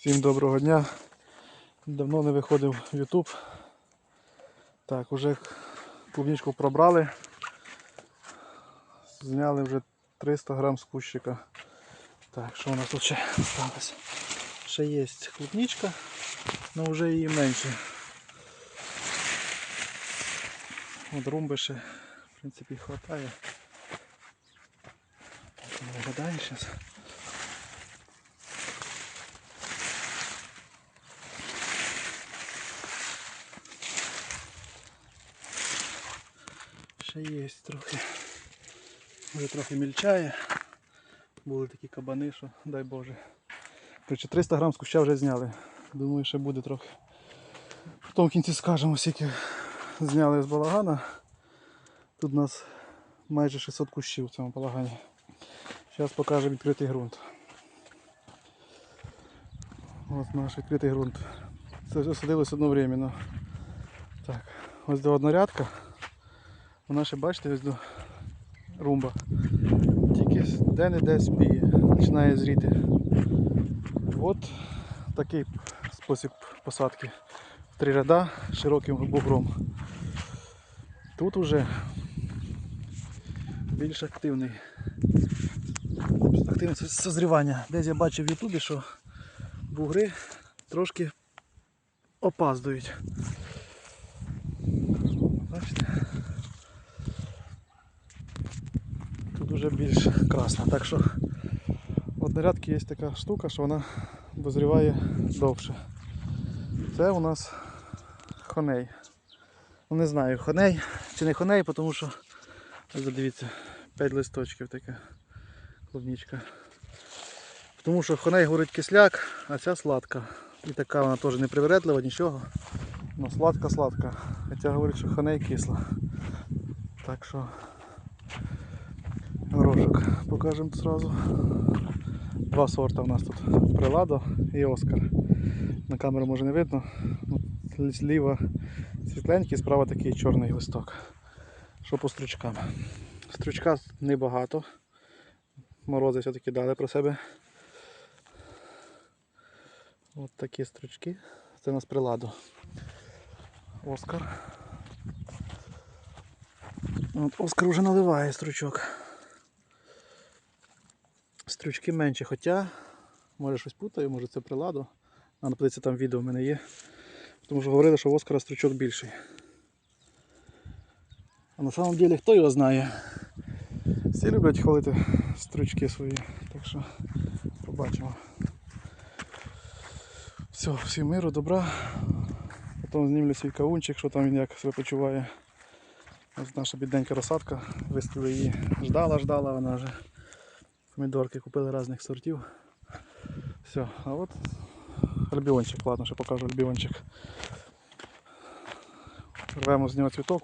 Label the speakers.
Speaker 1: Всім доброго дня. Давно не виходив в YouTube. Так, уже клубничку пробрали. Зняли вже 300 грам з кущика. Так, що у нас тут ще залишилося? Ще є клубничка, але вже її менше. От румби ще, в принципі, вистачає. Так, зараз. Ще є трохи. Вже трохи мільчає. Були такі кабани, що дай Боже. Короче, 300 грам з куща вже зняли. Думаю, ще буде трохи. Потім в кінці скажемо, скільки зняли з балагана. Тут у нас майже 600 кущів в цьому балагані. Зараз покажемо відкритий ґрунт. Ось наш відкритий ґрунт. Це все садилось одновременно. Так, ось до однорядка. Вона ще бачите, ось до румба. Тільки де-не-де спіє, починає зріти. От такий спосіб посадки. Три ряда широким бугром. Тут уже більш активний. Активне созрівання. Десь я бачив в Ютубі, що бугри трошки опаздують. Бачите? Тут вже більш красно. Так що в однорядці є така штука, що вона дозріває довше. Це у нас хоней. Ну не знаю, хоней чи не хоней, тому що дивіться, 5 листочків така клубничка. Тому що хоней говорить кисляк, а ця сладка. І така вона теж не привередлива, нічого. Ну сладка-сладка. Хоча говорить, що хоней кисла. Так що горошок покажемо зразу. Два сорта у нас тут. Приладо і Оскар. На камеру може не видно. Зліва світленький, справа такий чорний листок. Що по стручкам. Стручка небагато. Морози все-таки дали про себе. От такі стручки. Це у нас приладо. Оскар. От Оскар вже наливає стручок. Стручки менші, хоча, може щось путаю, може це приладо. А наподивитися там відео в мене є. Тому що говорили, що в Оскара стручок більший. А на самом деле хто його знає? Всі люблять хвалити стручки свої. Так що побачимо. Все, всім миру, добра. Потім знімлю свій кавунчик, що там він як себе почуває. Ось наша бідненька розсадка. Виставили її. Ждала, ждала вона вже. Помідорки купили різних сортів. Все, а от альбіончик, ладно, ще покажу альбіончик. Рвемо з нього цвіток.